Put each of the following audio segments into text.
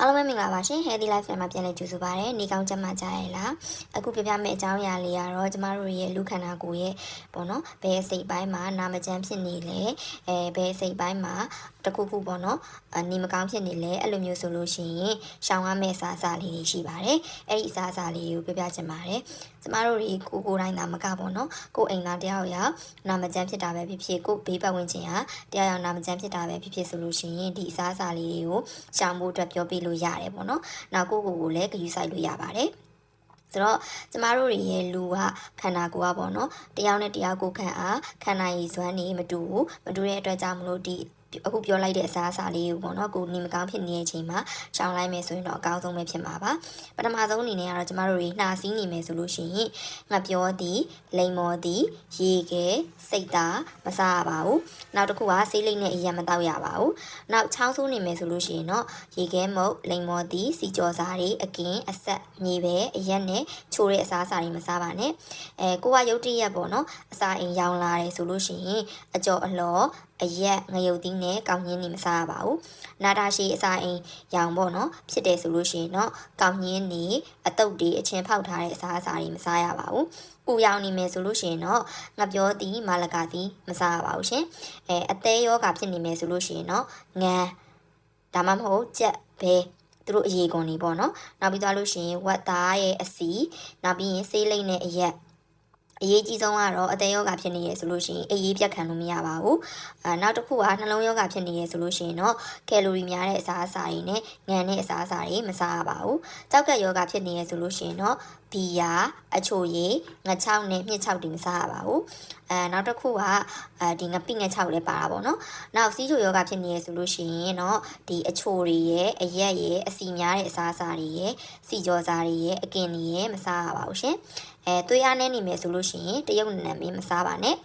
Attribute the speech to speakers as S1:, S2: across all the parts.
S1: အားလုံးပဲမင်္ဂလာပါရှင် Healthy Life မှာပြန်လည်ကြိုဆိုပါရစေ။နေကောင်းကျန်းမာကြရလား။အခုပြပြမယ့်အကြောင်းအရာလေးကတော့ကျမတို့ရဲ့လူခန္ဓာကိုယ်ရဲ့ပေါ့နော်ဘယ်စိတ်ပိုင်းမှာနာမကျန်းဖြစ်နေလဲအဲဘယ်စိတ်ပိုင်းမှာတစ်ခုခုပေါ့နော်အနေမကောင်းဖြစ်နေလဲအဲ့လိုမျိုးဆိုလို့ရှိရင်ရှောင်ရမယ့်အစားအစာလေးတွေရှိပါတယ်။အဲ့ဒီအစားအစာလေးတွေကိုပြပြချင်ပါတယ်။ ကျမတို့တွေကိုကိုယ်တိုင်းသာမကပေါ့နော်ကိုယ်အိမ်သားတယောက်ယောက်နာမကျန်းဖြစ်တာပဲဖြစ်ဖြစ်ကိုယ်ဘေးပတ်ဝန်းကျင်ဟာတယောက်ယောက်နာမကျန်းဖြစ်တာပဲဖြစ်ဖြစ်ဆိုလို့ရှိရင်ဒီအစားအစာလေးတွေကိုရှောင်ဖို့အတွက်ပြောပြလို့ရတယ်ပေါ့နော်။နောက်ကိုယ့်ကိုယ်ကိုလည်းဂရုစိုက်လို့ရပါတယ်။ဆိုတော့ကျမတို့တွေရဲ့လူကခန္ဓာကိုယ်ကပေါ့နော်တယောက်နဲ့တယောက်ကိုယ်ခံအားခန္ဓာရည်စွမ်းနေမတူဘူးမတူတဲ့အတွက်ကြောင့်မလို့ဒီ အခုပြောလိုက်တဲ့အစားအစာလေးကိုပေါ့နော်ကိုနေမကောင်းဖြစ်နေတဲ့အချိန်မှာရှောင်လိုက်မယ်ဆိုရင်တော့အကောင်းဆုံးပဲဖြစ်မှာပါပထမဆုံးအနေနဲ့ကတော့ကျမတို့တွေနှာစီးနေမယ်ဆိုလို့ရှိရင်ငှက်ပြောသည်လိမ်မော်သည်ရေခဲစိတ်သားမစားရပါဘူးနောက်တစ်ခုကဆေးလိမ့်နဲ့အရင်မတောက်ရပါဘူးနောက်ချောင်းဆိုးနေမယ်ဆိုလို့ရှိရင်တော့ရေခဲမုတ်လိမ်မော်သည်စီကြောစားတွေအကင်အဆက်မြေပဲအရက်နဲ့ချိုးတဲ့အစားအစာတွေမစားပါနဲ့အဲကိုကရုတ်တရက်ပေါ့နော်အစာအိမ်ရောင်လာတယ်ဆိုလို့ရှိရင်အကြော်အလော်အရက်ငရုတ်သီးနဲ့ကောင်းညင်းနေမစားရပါဘူး။နာတာရှိအစာအိမ်ရောင်ပေါ့နော်ဖြစ်တယ်ဆိုလို့ရှိရင်တော့ကောင်းညင်းနေအတုပ်တွေအချင်းဖောက်ထားတဲ့အစာအစာတွေမစားရပါဘူး။ပူရောင်နေမယ်ဆိုလို့ရှိရင်တော့ငပြောသည်မာလကာသည်မစားရပါဘူးရှင်။အဲအသေးယောဂဖြစ်နေမယ်ဆိုလို့ရှိရင်တော့ငန်းဒါမှမဟုတ်ကြက်ဘဲသူတို့အရေးကုန်နေပေါ့နော်။နောက်ပြီးသွားလို့ရှိရင်ဝက်သားရဲ့အစီနောက်ပြီးရင်ဆေးလိမ့်နဲ့အရက် အရေးကြီးဆုံးကတော့အသေးယောဂဖြစ်နေရဆိုလို့ရှိရင်အရေးပြတ်ခံလို့မရပါဘူး။အဲနောက်တစ်ခုကနှလုံးယောဂဖြစ်နေရဆိုလို့ရှိရင်တော့ကယ်လိုရီများတဲ့အစားအစာတွေနဲ့ငံတဲ့အစားအစာတွေမစားရပါဘူး။ကြောက်ကက်ယောဂဖြစ်နေရဆိုလို့ရှိရင်တော့ ဘီယာအချိုရည်ငချောက်နဲ့မြင့်ချောက်တွေမစားရပါဘူး။အဲနောက်တစ်ခုကအဲဒီငပိငချောက်လည်းပါတာပေါ့နော်။နောက်စီးချိုယောဂဖြစ်နေရဆိုလို့ရှိရင်တော့ဒီအချိုတွေရဲ့အရက်ရဲ့အစီများတဲ့အစားအစာတွေရဲ့စီကြောစားတွေရဲ့အကင်တွေရဲ့မစားရပါဘူးရှင်။အဲသွေးအားနည်းနေမယ်ဆိုလို့ရှိရင်တရုတ်နံမင်းမစားပါနဲ့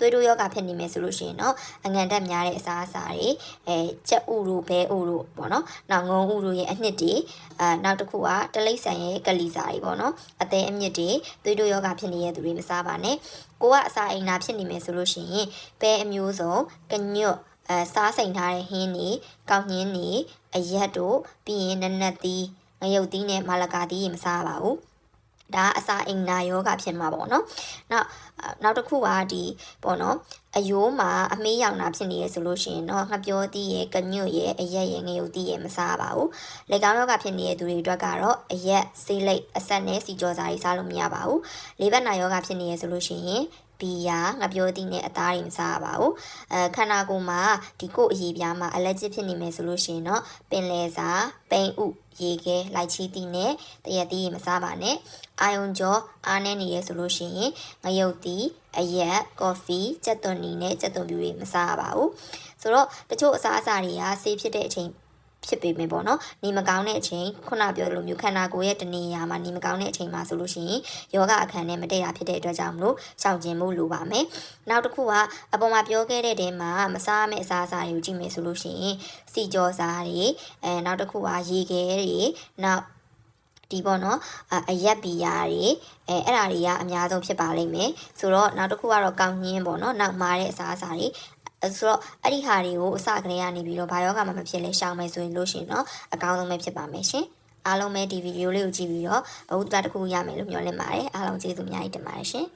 S1: သွေးတိုးယောဂဖြစ်နေမယ်ဆိုလို့ရှိရင်တော့အငံတက်များတဲ့အစားအစာတွေအဲကြက်ဥတို့ဘဲဥတို့ပေါ့နော်နောက်ငုံဥတို့ရဲ့အနှစ်တွေအဲနောက်တစ်ခုကတလိပ်ဆန်ရဲ့ကလီစာတွေပေါ့နော်အသေးအမြင့်တွေသွေးတိုးယောဂဖြစ်နေတဲ့သူတွေမစားပါနဲ့ကိုကအစာအိမ်နာဖြစ်နေမယ်ဆိုလို့ရှိရင်ဘဲအမျိုးစုံကညွတ်အဲစားစိန်ထားတဲ့ဟင်းတွေကောက်ညင်းတွေအရက်တို့ပြီးရင်နက်နက်သီးငရုတ်သီးနဲ့မာလကာသီးရေမစားပါဘူး ဒါအစာအိမ်နာယောဂဖြစ်မှာပေါ့နော်။နောက်နောက်တစ်ခုကဒီပေါ့နော်အယိုးမှာအမေးရောင်တာဖြစ်နေရဆိုလို့ရှိရင်တော့ငှပြောသီးရဲ့ကညွတ်ရဲ့အရက်ရဲ့ငရုတ်သီးရဲ့မစားပါဘူး။လေကောင်းယောဂဖြစ်နေတဲ့သူတွေအတွက်ကတော့အရက်ဆေးလိပ်အဆက်နဲ့စီကြောစာတွေစားလို့မရပါဘူး။လေးဘက်နာယောဂဖြစ်နေရဆိုလို့ရှိရင် ဘီယာငပြောသီးနဲ့အသားတွေမစားရပါဘူးအဲခန္ဓာကိုယ်မှာဒီကိုယ်အရေးပြားမှာအလက်ကျစ်ဖြစ်နေမယ်ဆိုလို့ရှိရင်တော့ပင်လယ်စာပိန်ဥရေခဲလိုက်ချီသီးနဲ့တရက်သီးမစားပါနဲ့အာယုံကြောအားနေနေရဆိုလို့ရှိရင်ငရုတ်သီးအရက်ကော်ဖီကြက်သွန်နီနဲ့ကြက်သွန်ပြူတွေမစားရပါဘူးဆိုတော့တချို့အစားအစာတွေကဆေးဖြစ်တဲ့အချိန် ဖြစ်ပေမယ်ပေါ့နော်နေမကောင်းတဲ့အချိန်ခုနပြောလိုမျိုးခန္ဓာကိုယ်ရဲ့တနေရာမှာနေမကောင်းတဲ့အချိန်မှာဆိုလို့ရှိရင်ယောဂအခန်းနဲ့မတည့်တာဖြစ်တဲ့အတွက်ကြောင့်မလို့ရှောင်ကျဉ်မှုလိုပါမယ်နောက်တစ်ခုကအပေါ်မှာပြောခဲ့တဲ့တဲမှာမစားမယ့်အစားအစာတွေကိုကြည့်မယ်ဆိုလို့ရှိရင်စီကြောစားတွေအဲနောက်တစ်ခုကရေခဲတွေနောက်ဒီပေါ့နော်အရက်ပီယာတွေအဲအဲ့ဒါတွေကအများဆုံးဖြစ်ပါလိမ့်မယ်ဆိုတော့နောက်တစ်ခုကတော့ကောင်းညင်းပေါ့နော်နောက်မားတဲ့အစားအစာတွေ အဲဆိုတော့အဲ့ဒီဟာတွေကိုအစကတည်းကနေပြီးတော့ဘာယောဂမှမဖြစ်လဲရှောင်မယ်ဆိုရင်လို့ရှိရင်တော့အကောင်းဆုံးပဲဖြစ်ပါမယ်ရှင်အားလုံးပဲဒီဗီဒီယိုလေးကိုကြည့်ပြီးတော့ဘဝတ္တတစ်ခုရမယ်လို့မျှော်လင့်ပါတယ်အားလုံးကျေးဇူးအများကြီးတင်ပါတယ်ရှင်